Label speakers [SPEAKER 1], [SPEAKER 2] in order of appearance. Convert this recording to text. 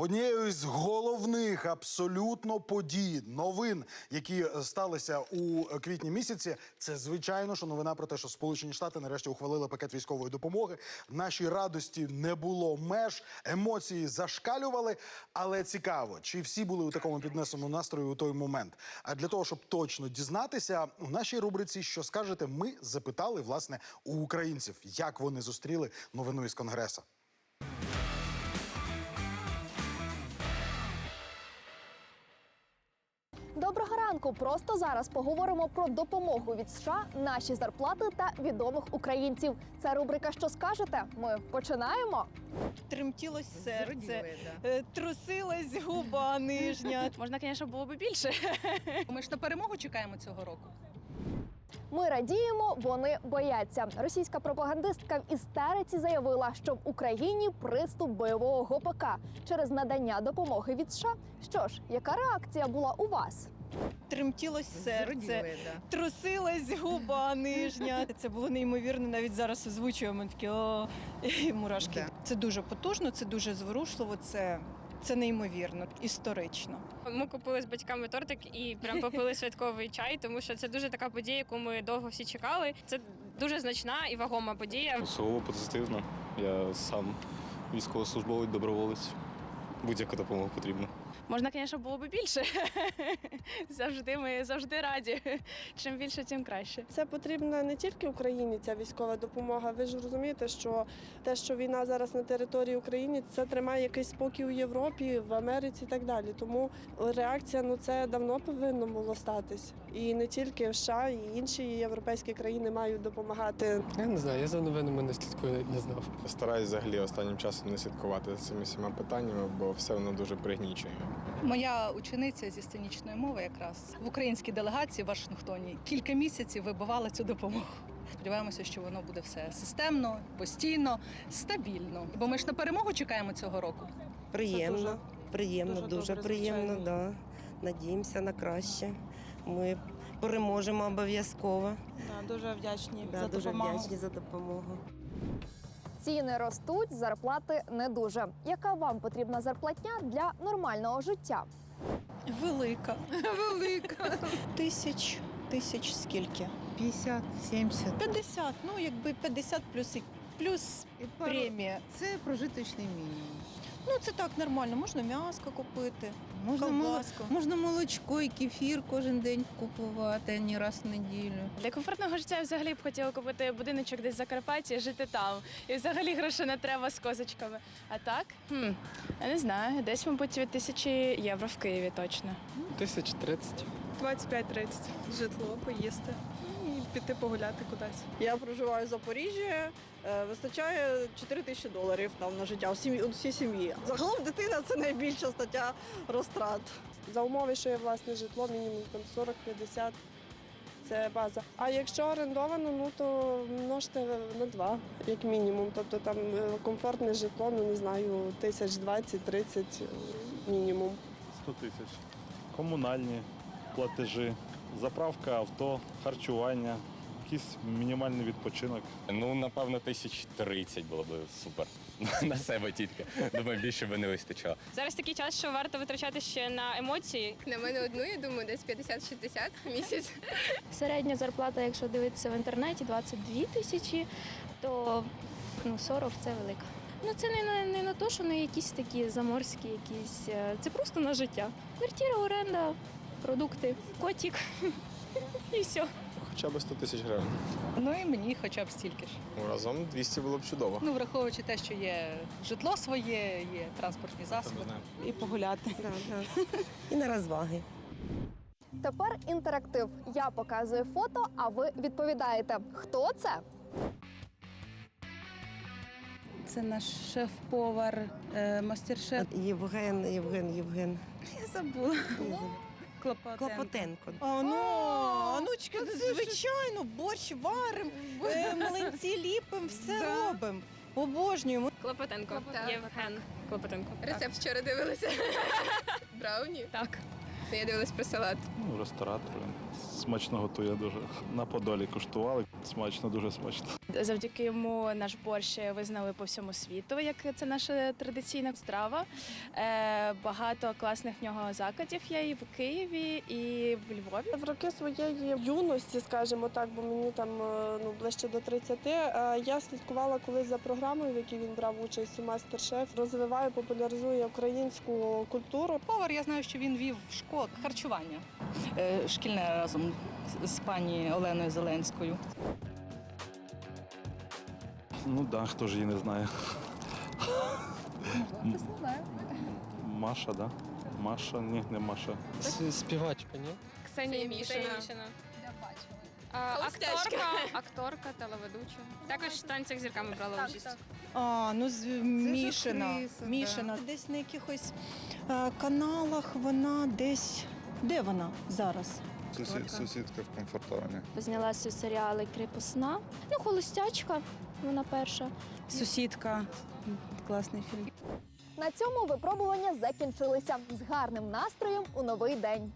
[SPEAKER 1] Однією з головних абсолютно подій, новин, які е, сталися у квітні місяці, це звичайно, що новина про те, що Сполучені Штати нарешті ухвалили пакет військової допомоги. Нашій радості не було меж, емоції зашкалювали. Але цікаво, чи всі були у такому піднесеному настрої у той момент. А для того, щоб точно дізнатися, у нашій рубриці, що скажете, ми запитали власне у українців, як вони зустріли новину із конгреса.
[SPEAKER 2] Ранку! Просто зараз поговоримо про допомогу від США, наші зарплати та відомих українців. Це рубрика Що скажете? Ми починаємо.
[SPEAKER 3] Тремтілось серце, е, трусилась губа нижня.
[SPEAKER 4] Можна, звісно, було б більше.
[SPEAKER 3] Ми ж на перемогу чекаємо цього року.
[SPEAKER 2] Ми радіємо, вони бояться. Російська пропагандистка в істериці заявила, що в Україні приступ бойового гопака через надання допомоги від США. Що ж, яка реакція була у вас?
[SPEAKER 3] Тремтілось серце, трусилась губа нижня. Це було неймовірно. Навіть зараз озвучуємо такі о, і мурашки. Це дуже потужно, це дуже зворушливо. Це, це неймовірно, історично.
[SPEAKER 4] Ми купили з батьками тортик і прям попили святковий чай, тому що це дуже така подія, яку ми довго всі чекали. Це дуже значна і вагома подія.
[SPEAKER 5] Сугубо позитивно. Я сам військовослужбовець, доброволець. Будь-яка допомога потрібна.
[SPEAKER 4] Можна, звісно, було б більше. Завжди ми завжди раді. Чим більше, тим краще.
[SPEAKER 6] Це потрібна не тільки Україні, ця військова допомога. Ви ж розумієте, що те, що війна зараз на території України, це тримає якийсь спокій у Європі, в Америці і так далі. Тому реакція ну це давно повинно було статись. І не тільки в США, і інші європейські країни мають допомагати.
[SPEAKER 7] Я не знаю, я за новинами не слідкую, не знав.
[SPEAKER 8] Стараюсь взагалі останнім часом не слідкувати за цими всіма питаннями, бо все воно дуже пригнічує.
[SPEAKER 9] Моя учениця зі сценічної мови якраз в українській делегації в Вашингтоні кілька місяців вибивала цю допомогу. Сподіваємося, що воно буде все системно, постійно, стабільно. Бо ми ж на перемогу чекаємо цього року.
[SPEAKER 10] Приємно,
[SPEAKER 6] дуже-
[SPEAKER 10] приємно,
[SPEAKER 6] дуже
[SPEAKER 10] дуже,
[SPEAKER 6] добре,
[SPEAKER 10] приємно, да. Надіємося на краще. Ми переможемо обов'язково.
[SPEAKER 3] Дуже вдячні
[SPEAKER 10] Да, дуже вдячні за допомогу.
[SPEAKER 2] Ціни ростуть, зарплати не дуже. Яка вам потрібна зарплатня для нормального життя?
[SPEAKER 3] Велика. Велика. Тисяч, тисяч скільки?
[SPEAKER 11] 50, 70.
[SPEAKER 3] 50, ну якби 50 плюс, і- плюс премія.
[SPEAKER 11] Це прожиточний мінімум.
[SPEAKER 3] Ну це так нормально, можна м'яско купити,
[SPEAKER 11] Можна,
[SPEAKER 3] колбаску.
[SPEAKER 11] можна молочко і кефір кожен день купувати, а не раз в неділю.
[SPEAKER 4] Для комфортного життя я взагалі б хотіла купити будиночок десь в Закарпатті, жити там. І взагалі грошей не треба з козочками. А так? Хм, я не знаю, десь, мабуть, від тисячі євро в Києві точно.
[SPEAKER 7] Тисяч тридцять.
[SPEAKER 6] 25-30 житло, поїсти і піти погуляти кудись. Я проживаю в Запоріжжі. е, Вистачає 4 тисячі доларів нам на життя у всій сім'ї. Загалом дитина це найбільша стаття розтрат. За умови, що є власне житло, мінімум там 40-50 це база. А якщо орендовано, ну то множте на два, як мінімум. Тобто там е, комфортне житло, ну не знаю, тисяч 20-30 мінімум.
[SPEAKER 12] 100 тисяч. Комунальні платежі, заправка авто, харчування, якийсь мінімальний відпочинок.
[SPEAKER 5] Ну, напевно, тисяч тридцять було б супер. На себе тільки. Думаю, більше би не вистачало.
[SPEAKER 4] Зараз такий час, що варто витрачати ще на емоції.
[SPEAKER 13] На мене одну, я думаю, десь 50-60 місяць.
[SPEAKER 14] Середня зарплата, якщо дивитися в інтернеті, 22 тисячі, то ну, 40 це велика. Ну це не на не на те, що не якісь такі заморські, якісь е, це просто на життя. Квартира, оренда, продукти, котик і все.
[SPEAKER 8] Хоча б 100 тисяч гривень.
[SPEAKER 9] Ну і мені хоча б стільки ж.
[SPEAKER 8] Ну, разом 200 було б чудово.
[SPEAKER 9] Ну, враховуючи те, що є житло своє, є транспортні засоби.
[SPEAKER 3] І погуляти.
[SPEAKER 10] Да, да. І на розваги.
[SPEAKER 2] Тепер інтерактив. Я показую фото, а ви відповідаєте. Хто це?
[SPEAKER 11] Це наш шеф-повар, е, мастер-шеф.
[SPEAKER 10] Євген, Євген, Євген.
[SPEAKER 11] Я забула. Клопотенко.
[SPEAKER 10] Клопотенко.
[SPEAKER 3] А ну, а ну, звичайно, борщ варимо, е, млинці ліпимо, все робимо. Обожнюємо.
[SPEAKER 4] Клопотенко.
[SPEAKER 13] Клопотенко.
[SPEAKER 4] Євген Клопотенко.
[SPEAKER 13] Рецепт вчора дивилися. Брауні?
[SPEAKER 4] Так.
[SPEAKER 13] Я дивилась про салат.
[SPEAKER 12] Ну, ресторатор, смачно готує дуже. На Подолі куштували. Смачно, дуже смачно.
[SPEAKER 4] Завдяки йому наш борщ визнали по всьому світу, як це наша традиційна страва. Е, багато класних в нього закладів є і в Києві, і в Львові.
[SPEAKER 6] В роки своєї юності, скажімо так, бо мені там е, ну ближче до 30, е, я слідкувала колись за програмою, в якій він брав участь у мастер-шеф, розвиває, популяризує українську культуру.
[SPEAKER 9] Повар, я знаю, що він вів школ харчування шкільне разом з- пані Оленою Зеленською.
[SPEAKER 12] Ну так, да, хто ж її не знає. Маша, да? Маша, ні, не Маша.
[SPEAKER 7] С- Співачка, ні?
[SPEAKER 14] Ксенія Мішина.
[SPEAKER 4] Холостячка.
[SPEAKER 14] Акторка, акторка, телеведуча. Також в танцях з зірками брала участь.
[SPEAKER 3] А, ну з Мішина.
[SPEAKER 15] актриса,
[SPEAKER 3] Мішина. Десь на якихось е, каналах вона десь. Де вона зараз?
[SPEAKER 5] Сусідка в комфортовані.
[SPEAKER 16] Знялася серіали Кріпосна. Ну, холостячка, вона перша.
[SPEAKER 15] Сусідка. Класний фільм.
[SPEAKER 2] На цьому випробування закінчилися з гарним настроєм у новий день.